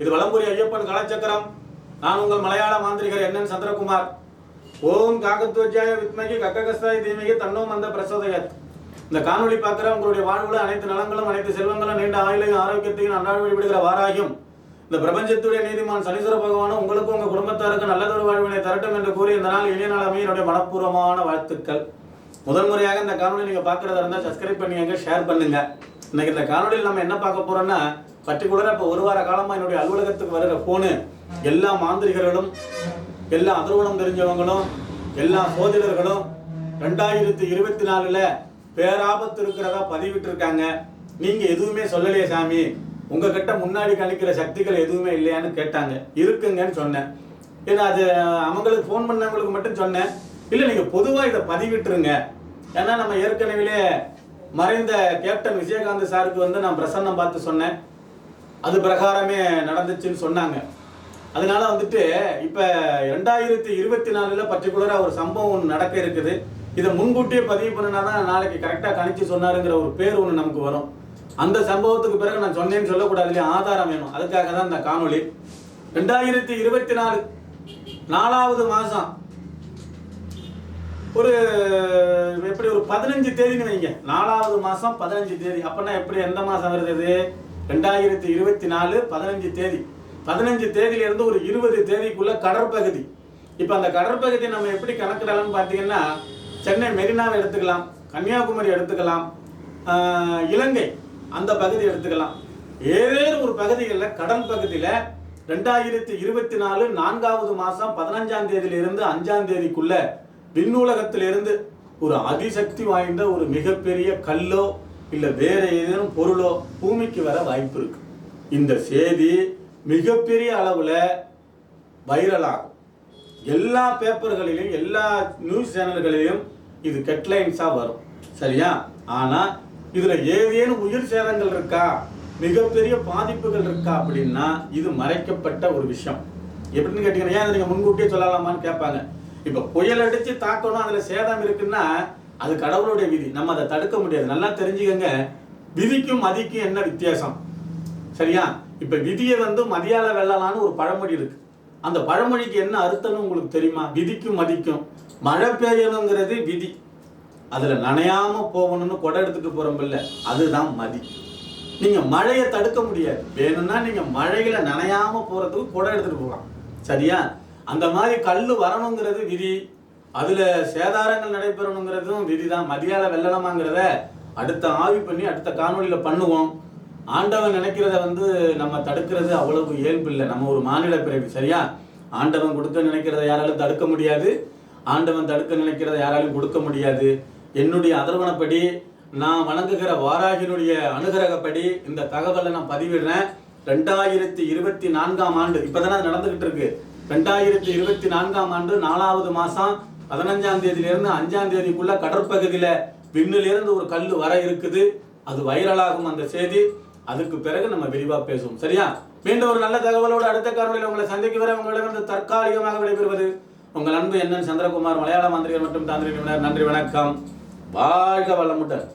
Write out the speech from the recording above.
இது வலம்புரி ஐயப்பன் கலாச்சக்கரம். நான் உங்கள் மலையாள மாந்திரிகர் என்னன் சந்திரகுமார். ஓம் காகத்வஜாய வித்மகி கக்ககஸ்தாய் தீமகி தன்னோ மந்த பிரசோதயத். இந்த காணொலி பார்க்குற உங்களுடைய வாழ்வுல அனைத்து நலங்களும் அனைத்து செல்வங்களும் நீண்ட ஆயுளையும் ஆரோக்கியத்தையும் அன்றாட வழிபடுகிற வாராயும் இந்த பிரபஞ்சத்துடைய நீதிமான் சனீஸ்வர பகவானும் உங்களுக்கும் உங்க குடும்பத்தாருக்கும் நல்லதொரு வாழ்வினை தரட்டும் என்று கூறி இந்த நாள் இளைய நாள் என்னுடைய மனப்பூர்வமான வாழ்த்துக்கள். முதன்முறையாக இந்த காணொலி நீங்க பார்க்குறதா இருந்தால் சப்ஸ்கிரைப் பண்ணிக்கங்க ஷேர் பண்ணுங்க. இன்னைக்கு இந்த காணொலியில் நம்ம என்ன பார்க்க போறோம்னா பர்டிகுலராக இப்போ ஒரு வார காலமாக என்னுடைய அலுவலகத்துக்கு வருகிற ஃபோனு எல்லா மாந்திரிகர்களும் எல்லா அதர்வனம் தெரிஞ்சவங்களும் எல்லா சோதிடர்களும் ரெண்டாயிரத்தி இருபத்தி நாலில் பேராபத்து இருக்கிறதா பதிவிட்டிருக்காங்க. நீங்கள் எதுவுமே சொல்லலையே சாமி. உங்ககிட்ட முன்னாடி கணிக்கிற சக்திகள் எதுவுமே இல்லையான்னு கேட்டாங்க. இருக்குங்கன்னு சொன்னேன். ஏன்னா அது அவங்களுக்கு ஃபோன் பண்ணவங்களுக்கு மட்டும் சொன்னேன். இல்லை நீங்கள் பொதுவாக இதை பதிவிட்டுருங்க. ஏன்னா நம்ம ஏற்கனவே மறைந்த கேப்டன் விஜயகாந்த் சாருக்கு வந்து நான் பிரசன்னம் பார்த்து சொன்னேன். அது பிரகாரமே நடந்துச்சுன்னு சொன்னாங்க. அதனால வந்துட்டு இப்போ ரெண்டாயிரத்தி இருபத்தி நாலில் பர்டிகுலராக ஒரு சம்பவம் ஒன்று நடக்க இருக்குது. இதை முன்கூட்டியே பதிவு பண்ணினா தான் நாளைக்கு கரெக்டாக கணிச்சு சொன்னாருங்கிற ஒரு பேர் ஒன்று நமக்கு வரும். அந்த சம்பவத்துக்கு பிறகு நான் சொன்னேன்னு சொல்லக்கூடாது இல்லையா? ஆதாரம் வேணும். அதுக்காக தான் இந்த காணொலி ரெண்டாயிரத்தி இருபத்தி நாலு நாலாவது மாதம் ஒரு எப்படி ஒரு பதினஞ்சு தேதின்னு வைங்க. நாலாவது மாதம் பதினஞ்சு தேதி. அப்பனா எப்படி எந்த மாதம் வருது ரெண்டாயிரத்தி இருபத்தி நாலு பதினஞ்சு தேதி. பதினஞ்சு தேதியிலிருந்து ஒரு இருபது தேதிக்குள்ள கடற்பகுதி இப்போ அந்த கடற்பகுதியை நம்ம எப்படி கணக்கிடலாம்னு பார்த்தீங்கன்னா சென்னை மெரினாவை எடுத்துக்கலாம் கன்னியாகுமரி எடுத்துக்கலாம் இலங்கை அந்த பகுதி எடுத்துக்கலாம். ஏதேனும் ஒரு பகுதிகளில் கடல் பகுதியில் ரெண்டாயிரத்தி இருபத்தி நாலு நான்காவது மாதம் பதினஞ்சாம் தேதியிலிருந்து அஞ்சாம் தேதிக்குள்ள விண்ணூலகத்திலிருந்து ஒரு அதிசக்தி வாய்ந்த ஒரு மிகப்பெரிய கல்லோ இல்லை வேற ஏதேனும் பொருளோ பூமிக்கு வர வாய்ப்பு இருக்கு. இந்த செய்தி மிகப்பெரிய அளவில் வைரலாகும் எல்லா பேப்பர்களிலும் எல்லா நியூஸ் சேனல்களிலும் இது ஹெட்லைன்ஸாக வரும். சரியா? ஆனால் இதில் ஏதேனும் உயிர் சேதங்கள் இருக்கா? மிகப்பெரிய பாதிப்புகள் இருக்கா அப்படின்னா இது மறைக்கப்பட்ட ஒரு விஷயம். எப்படின்னு கேட்டீங்கன்னா ஏன் நீங்கள் முன்கூட்டியே சொல்லலாமான்னு கேட்பாங்க. இப்போ புயல் அடித்து தாக்கணும் அதில் சேதம் இருக்குன்னா அது கடவுளுடைய விதி. நம்ம அதை தடுக்க முடியாது. நல்லா தெரிஞ்சுக்கங்க. விதிக்கும் மதிக்கும் என்ன வித்தியாசம்? சரியா? இப்ப விதியை வந்து மதியால வெல்லலான்னு ஒரு பழமொழி இருக்கு. அந்த பழமொழிக்கு என்ன அர்த்தம்னு உங்களுக்கு தெரியுமா? விதிக்கும் மதிக்கும். மழை பெய்யணுங்கிறது விதி. அதுல நனையாம போகணும்னு கொடை எடுத்துட்டு போறோம்ல அதுதான் மதி. நீங்க மழையை தடுக்க முடியாது. வேணும்னா நீங்க மழையில நனையாம போறதுக்கு கொடை எடுத்துட்டு போகலாம். சரியா? அந்த மாதிரி கல் வரணுங்கிறது விதி. அதுல சேதாரங்கள் நடைபெறணுங்கிறதும் விதிதான். மதியால வெல்லலாமாங்கிறத அடுத்த ஆவி பண்ணி அடுத்த காணொளியில பண்ணுவோம். ஆண்டவன் நினைக்கிறத வந்து நம்ம தடுக்கிறது அவ்வளவு இயல்பு இல்லை. நம்ம ஒரு மாநில பிறவி சரியா? ஆண்டவன் கொடுக்க நினைக்கிறத யாராலும் தடுக்க முடியாது. ஆண்டவன் தடுக்க நினைக்கிறத யாராலும் கொடுக்க முடியாது. என்னுடைய அதர்வனப்படி நான் வணங்குகிற வாராகினுடைய அனுகிரகப்படி இந்த தகவலை நான் பதிவிடுறேன். ரெண்டாயிரத்தி இருபத்தி நான்காம் ஆண்டு இப்பதானே அது நடந்துகிட்டு இருக்கு. ரெண்டாயிரத்தி இருபத்தி நான்காம் ஆண்டு நாலாவது மாசம் பதினஞ்சாம் தேதியிலிருந்து அஞ்சாம் தேதிக்குள்ள கடற்பகுதியில் விண்ணிலிருந்து ஒரு கல் வர இருக்குது. அது வைரலாகும் அந்த செய்தி. அதுக்கு பிறகு நம்ம விரிவாக பேசுவோம். சரியா? மீண்டும் ஒரு நல்ல தகவலோடு அடுத்த காணொலியில் உங்களை சந்திக்க வர உங்களிடமிருந்து தற்காலிகமாக விடைபெறுவது உங்கள் அன்பு என்னன்னு சந்திரகுமார் மலையாள மந்திரிகள் மற்றும் தாந்திரி நிபுணர் நன்றி வணக்கம். வாழ்க வளமுடன்.